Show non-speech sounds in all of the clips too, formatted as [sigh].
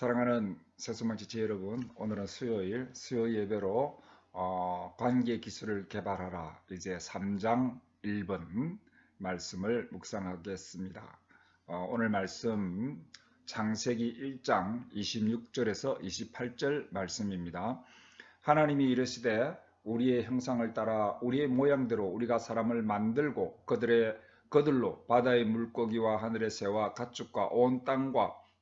사랑하는 지체 여러분, 오늘은 수요일 수요 예배로 어, 관계 기술을 개발하라 이제 3장 1번 말씀을 묵상하겠습니다. 어, 오늘 말씀 창세기 1장 26절에서 28절 말씀입니다. 하나님이 이르시되 우리의 형상을 따라 우리의 모양대로 우리가 사람을 만들고 그들의 그들로 바다의 물고기와 하늘의 새와 가축과 온 땅과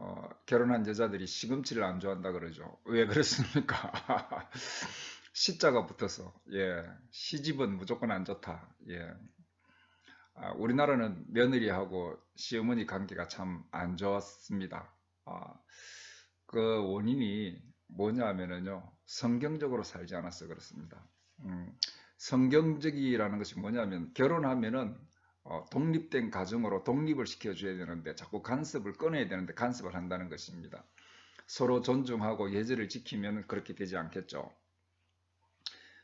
어, 결혼한 여자들이 시금치를 안 좋아한다 그러죠. 왜 그렇습니까? [laughs] 시자가 붙어서 예 시집은 무조건 안 좋다. 예 아, 우리나라는 며느리하고 시어머니 관계가 참 안 좋았습니다. 아, 그 원인이 뭐냐면은요 성경적으로 살지 않아서 그렇습니다. 음, 성경적이라는 것이 뭐냐면 결혼하면은 어, 독립된 가정으로 독립을 시켜줘야 되는데 자꾸 간섭을 꺼내야 되는데 간섭을 한다는 것입니다. 서로 존중하고 예절을 지키면 그렇게 되지 않겠죠.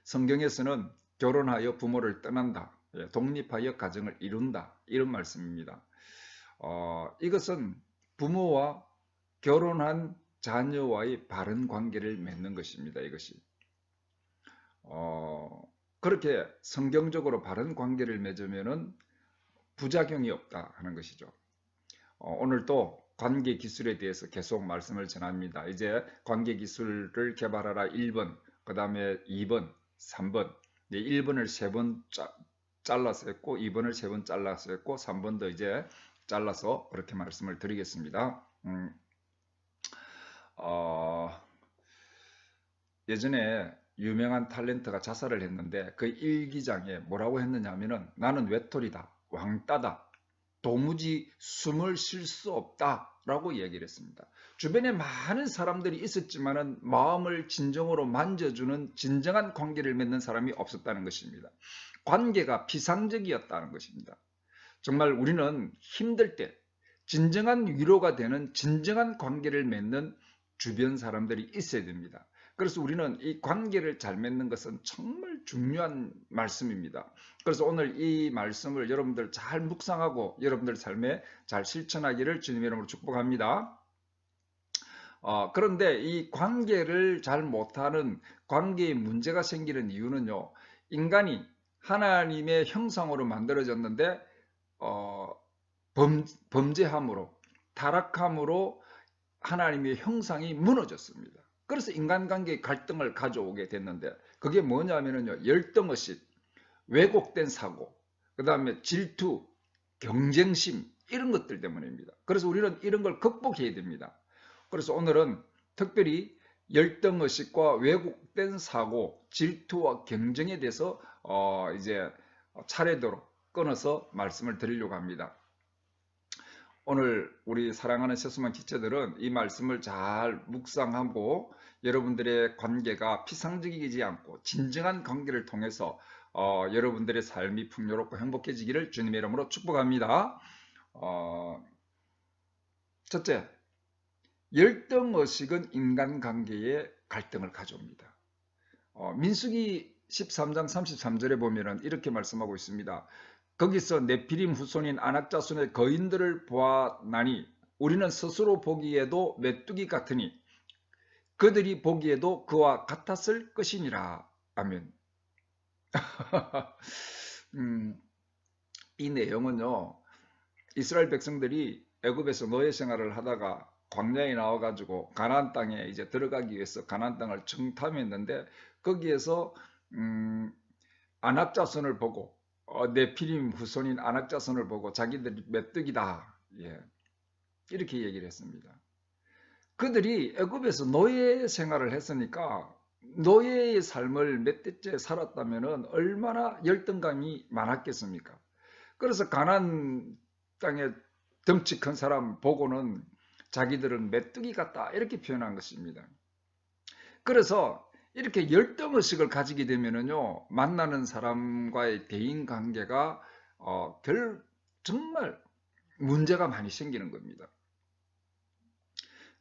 성경에서는 결혼하여 부모를 떠난다. 예, 독립하여 가정을 이룬다. 이런 말씀입니다. 어, 이것은 부모와 결혼한 자녀와의 바른 관계를 맺는 것입니다. 이것이. 어, 그렇게 성경적으로 바른 관계를 맺으면은 부작용이 없다 하는 것이죠. 어, 오늘도 관계 기술에 대해서 계속 말씀을 전합니다. 이제 관계 기술을 개발하라 1번, 그 다음에 2번, 3번, 1번을 3번 잘라서 했고 2번을 3번 잘라서 했고 3번도 이제 잘라서 그렇게 말씀을 드리겠습니다. 음, 어, 예전에 유명한 탤런트가 자살을 했는데 그 일기장에 뭐라고 했느냐 하면은 나는 외톨이다. 왕따다. 도무지 숨을 쉴 수 없다. 라고 얘기를 했습니다. 주변에 많은 사람들이 있었지만 은 마음을 진정으로 만져주는 진정한 관계를 맺는 사람이 없었다는 것입니다. 관계가 비상적이었다는 것입니다. 정말 우리는 힘들 때 진정한 위로가 되는 진정한 관계를 맺는 주변 사람들이 있어야 됩니다. 그래서 우리는 이 관계를 잘 맺는 것은 정말 중요한 말씀입니다. 그래서 오늘 이 말씀을 여러분들 잘 묵상하고 여러분들 삶에 잘 실천하기를 주님의 이름으로 축복합니다. 어, 그런데 이 관계를 잘 못하는 관계에 문제가 생기는 이유는요. 인간이 하나님의 형상으로 만들어졌는데 어, 범, 범죄함으로 타락함으로 하나님의 형상이 무너졌습니다. 그래서 인간관계의 갈등을 가져오게 됐는데 그게 뭐냐면요 열등의식, 왜곡된 사고, 그 다음에 질투, 경쟁심 이런 것들 때문입니다. 그래서 우리는 이런 걸 극복해야 됩니다. 그래서 오늘은 특별히 열등의식과 왜곡된 사고, 질투와 경쟁에 대해서 어 이제 차례대로 끊어서 말씀을 드리려고 합니다. 오늘 우리 사랑하는 세수만 기체들은 이 말씀을 잘 묵상하고 여러분들의 관계가 피상적이지 않고 진정한 관계를 통해서 어, 여러분들의 삶이 풍요롭고 행복해지기를 주님의 이름으로 축복합니다. 어, 첫째, 열등의식은 인간관계에 갈등을 가져옵니다. 어, 민수기 13장 33절에 보면 이렇게 말씀하고 있습니다. 거기서 네피림 후손인 안악자손의 거인들을 보아나니 우리는 스스로 보기에도 메뚜기 같으니 그들이 보기에도 그와 같았을 것이니라. 아멘. [laughs] 음, 이 내용은요. 이스라엘 백성들이 애굽에서 노예 생활을 하다가 광야에 나와 가지고 가나안 땅에 이제 들어가기 위해서 가나안 땅을 청탐했는데 거기에서 음, 안악자손을 보고 어, 네피림 후손인 안악자손을 보고 자기들이 메뚜기다. 예. 이렇게 얘기를 했습니다. 그들이 애굽에서 노예 생활을 했으니까 노예의 삶을 몇 대째 살았다면 얼마나 열등감이 많았겠습니까? 그래서 가난 땅에 덩치 큰 사람 보고는 자기들은 메뚜기 같다 이렇게 표현한 것입니다. 그래서 이렇게 열등의식을 가지게 되면은요 만나는 사람과의 대인 관계가 어, 결 정말 문제가 많이 생기는 겁니다.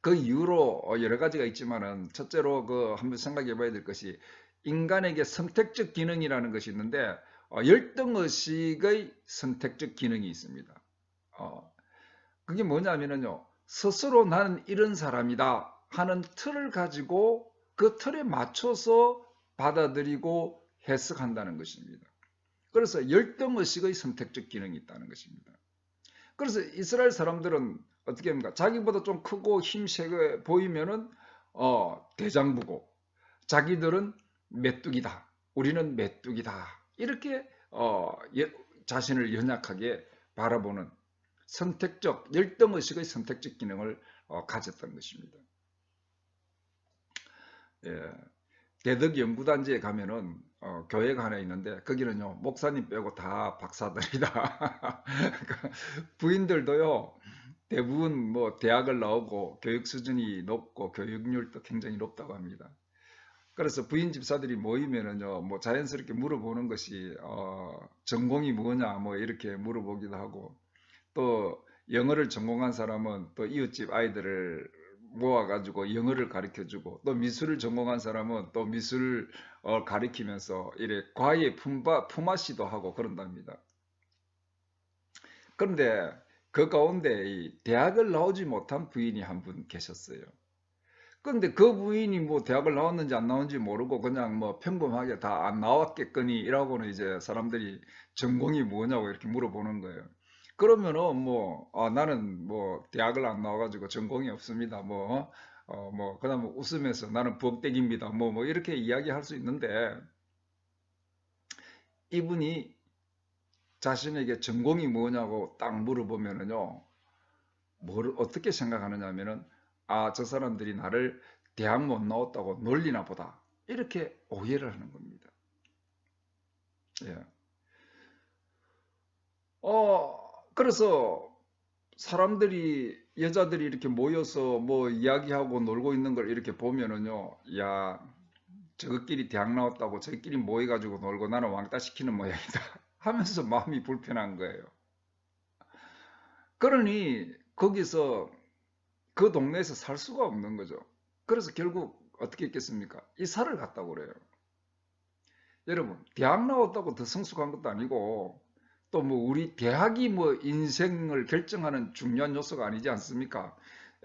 그 이유로 어, 여러 가지가 있지만은 첫째로 그 한번 생각해 봐야 될 것이 인간에게 선택적 기능이라는 것이 있는데 어, 열등의식의 선택적 기능이 있습니다. 어, 그게 뭐냐면요 스스로 나는 이런 사람이다 하는 틀을 가지고 그 틀에 맞춰서 받아들이고 해석한다는 것입니다. 그래서 열등의식의 선택적 기능이 있다는 것입니다. 그래서 이스라엘 사람들은 어떻게 합니까? 자기보다 좀 크고 힘세게 보이면은 어, 대장부고 자기들은 메뚜기다. 우리는 메뚜기다. 이렇게 어, 예, 자신을 연약하게 바라보는 선택적 열등의식의 선택적 기능을 어, 가졌던 것입니다. 예, 대덕 연구단지에 가면은 어, 교회가 하나 있는데 거기는요 목사님 빼고 다 박사들이다. [laughs] 부인들도요 대부분 뭐 대학을 나오고 교육 수준이 높고 교육률도 굉장히 높다고 합니다. 그래서 부인 집사들이 모이면은요, 뭐 자연스럽게 물어보는 것이 어, 전공이 뭐냐, 뭐 이렇게 물어보기도 하고 또 영어를 전공한 사람은 또 이웃집 아이들을 모아가지고 영어를 가르쳐주고 또 미술을 전공한 사람은 또 미술을 어, 가르치면서 이래 과외 품바, 품앗이도 하고 그런답니다. 그런데 그 가운데 대학을 나오지 못한 부인이 한 분 계셨어요. 그런데 그 부인이 뭐 대학을 나왔는지 안 나왔는지 모르고 그냥 뭐 평범하게 다 안 나왔겠거니 이라고는 이제 사람들이 전공이 뭐냐고 이렇게 물어보는 거예요. 그러면은 뭐 아, 나는 뭐 대학을 안 나와가지고 전공이 없습니다. 뭐 어, 뭐 그 다음 웃으면서 나는 부엌댁입니다. 뭐 뭐 이렇게 이야기할 수 있는데 이분이 자신에게 전공이 뭐냐고 딱 물어보면은요. 뭘 어떻게 생각하느냐면은 아, 저 사람들이 나를 대학 못 나왔다고 놀리나 보다. 이렇게 오해를 하는 겁니다. 예. 어, 그래서 사람들이, 여자들이 이렇게 모여서 뭐 이야기하고 놀고 있는 걸 이렇게 보면은요, 야, 저것끼리 대학 나왔다고 저끼리 모여가지고 놀고 나는 왕따 시키는 모양이다. [laughs] 하면서 마음이 불편한 거예요. 그러니 거기서 그 동네에서 살 수가 없는 거죠. 그래서 결국 어떻게 했겠습니까? 이사를 갔다고 그래요. 여러분, 대학 나왔다고 더 성숙한 것도 아니고 또 뭐 우리 대학이 뭐 인생을 결정하는 중요한 요소가 아니지 않습니까?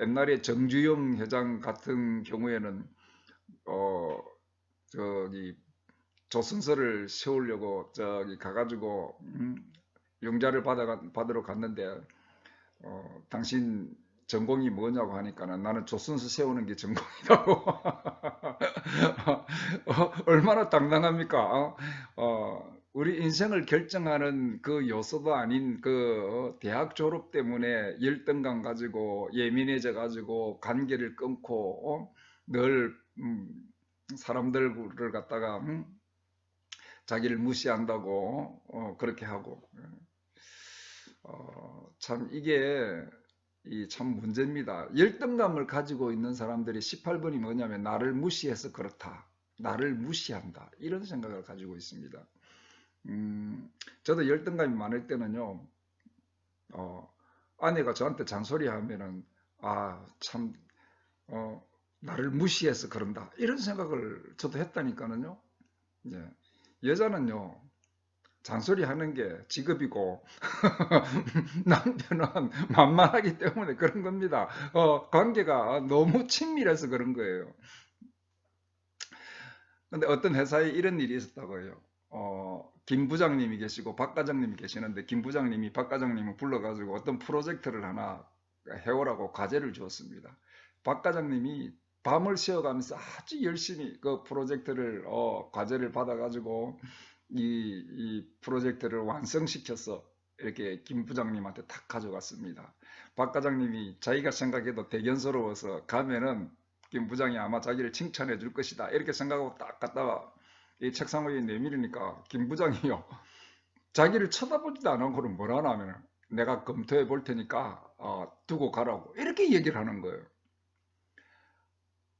옛날에 정주영 회장 같은 경우에는 어 저기 조선서를 세우려고 저기 가가지고 음, 영자를 받아 받으러 갔는데 어 당신 전공이 뭐냐고 하니까는 나는 조선서 세우는 게 전공이라고. [laughs] 어, 얼마나 당당합니까? 어, 어, 우리 인생을 결정하는 그 요소도 아닌 그 어, 대학 졸업 때문에 열등감 가지고 예민해져 가지고 관계를 끊고 어, 늘 음, 사람들을 갖다가 음, 자기를 무시한다고 어, 그렇게 하고 어, 참 이게 이참 문제입니다. 열등감을 가지고 있는 사람들이 18번이 뭐냐면 나를 무시해서 그렇다. 나를 무시한다. 이런 생각을 가지고 있습니다. 음, 저도 열등감이 많을 때는요, 어, 아내가 저한테 잔소리 하면은, 아, 참, 어, 나를 무시해서 그런다. 이런 생각을 저도 했다니까는요. 예. 여자는요, 잔소리 하는 게 직업이고 [laughs] 남편은 만만하기 때문에 그런 겁니다. 어, 관계가 너무 친밀해서 그런 거예요. 근데 어떤 회사에 이런 일이 있었다고 해요. 어, 김 부장님이 계시고 박 과장님이 계시는데 김 부장님이 박 과장님을 불러가지고 어떤 프로젝트를 하나 해오라고 과제를 주었습니다. 박 과장님이 밤을 새어가면서 아주 열심히 그 프로젝트를 어, 과제를 받아가지고 이, 이 프로젝트를 완성시켜서 이렇게 김 부장님한테 탁 가져갔습니다. 박 과장님이 자기가 생각해도 대견스러워서 가면은 김 부장이 아마 자기를 칭찬해 줄 것이다. 이렇게 생각하고 딱 갔다가 이 책상 위에 내밀으니까 김 부장이요. [laughs] 자기를 쳐다보지도 않은 거를 뭐라 하냐면 내가 검토해 볼 테니까 어, 두고 가라고 이렇게 얘기를 하는 거예요.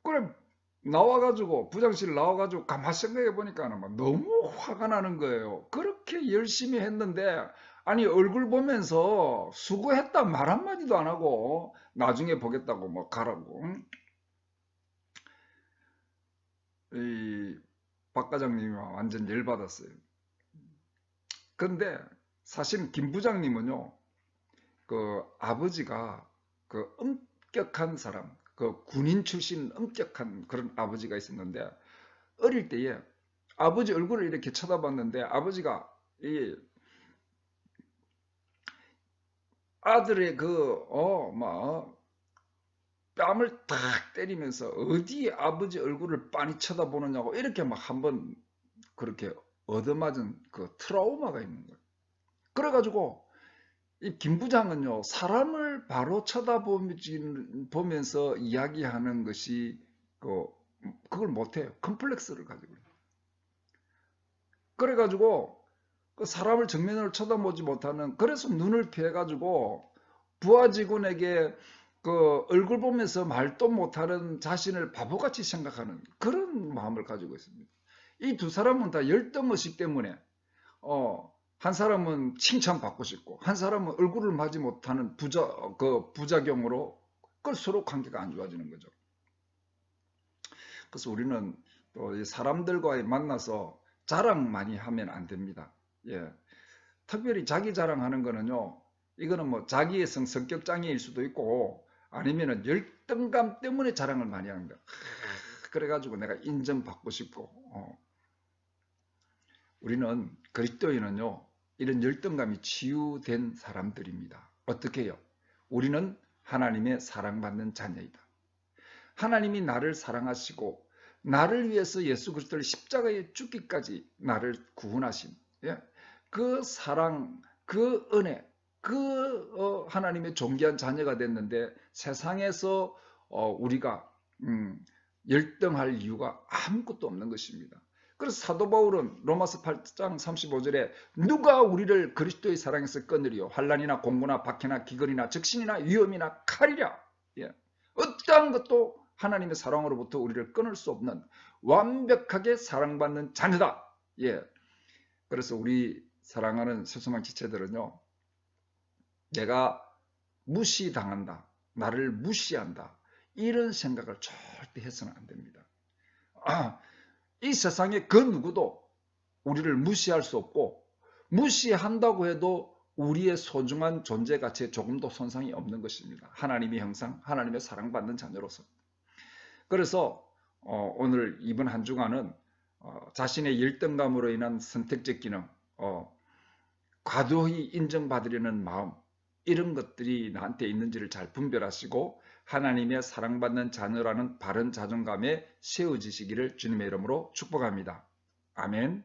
그래 나와가지고 부장실 나와가지고 가만 생각해 보니까 너무 화가 나는 거예요. 그렇게 열심히 했는데 아니 얼굴 보면서 수고했다 말 한마디도 안 하고 나중에 보겠다고 뭐 가라고 이 박 과장님이 완전 열받았어요. 근데 사실 김 부장님은요 그 아버지가 그 엄격한 사람 그 군인 출신 엄격한 그런 아버지가 있었는데 어릴 때에 아버지 얼굴을 이렇게 쳐다봤는데 아버지가 이 아들의 그 어 막 뺨을 탁 때리면서 어디 아버지 얼굴을 빤히 쳐다보느냐고 이렇게 막 한번 그렇게 얻어맞은 그 트라우마가 있는 거예요. 그래가지고 이 김 부장은요, 사람을 바로 쳐다보면서 이야기하는 것이, 그, 그걸 못해요. 컴플렉스를 가지고. 그래가지고, 그 사람을 정면으로 쳐다보지 못하는, 그래서 눈을 피해가지고, 부하 직원에게 그 얼굴 보면서 말도 못하는 자신을 바보같이 생각하는 그런 마음을 가지고 있습니다. 이 두 사람은 다 열등 의식 때문에, 어, 한 사람은 칭찬받고 싶고 한 사람은 얼굴을 맞지 못하는 부자 그 부작용으로 그 서로 관계가 안 좋아지는 거죠. 그래서 우리는 또 사람들과 만나서 자랑 많이 하면 안 됩니다. 예. 특별히 자기 자랑하는 거는요. 이거는 뭐 자기의 성, 성격 장애일 수도 있고 아니면은 열등감 때문에 자랑을 많이 합니다. 그래가지고 내가 인정받고 싶고 어. 우리는 그리스도인은요 이런 열등감이 치유된 사람들입니다. 어떻게 해요? 우리는 하나님의 사랑받는 자녀이다. 하나님이 나를 사랑하시고 나를 위해서 예수 그리스도를 십자가에 죽기까지 나를 구원하신 예? 그 사랑, 그 은혜, 그 어, 하나님의 존귀한 자녀가 됐는데 세상에서 어, 우리가 음, 열등할 이유가 아무것도 없는 것입니다. 그래서 사도 바울은 로마서 8장 35절에 누가 우리를 그리스도의 사랑에서 끊으리요 환란이나 공고나 박해나 기근이나 적신이나 위험이나 칼이랴 예. 어떠한 것도 하나님의 사랑으로부터 우리를 끊을 수 없는 완벽하게 사랑받는 자녀다 예. 그래서 우리 사랑하는 소소만 지체들은요 내가 무시당한다 나를 무시한다 이런 생각을 절대 해서는 안 됩니다 아, 이 세상에 그 누구도 우리를 무시할 수 없고 무시한다고 해도 우리의 소중한 존재 가치에 조금도 손상이 없는 것입니다. 하나님의 형상, 하나님의 사랑받는 자녀로서. 그래서 어, 오늘 이번 한 주간은 어, 자신의 열등감으로 인한 선택적 기능, 어, 과도히 인정받으려는 마음 이런 것들이 나한테 있는지를 잘 분별하시고 하나님의 사랑받는 자녀라는 바른 자존감에 세워지시기를 주님의 이름으로 축복합니다. 아멘.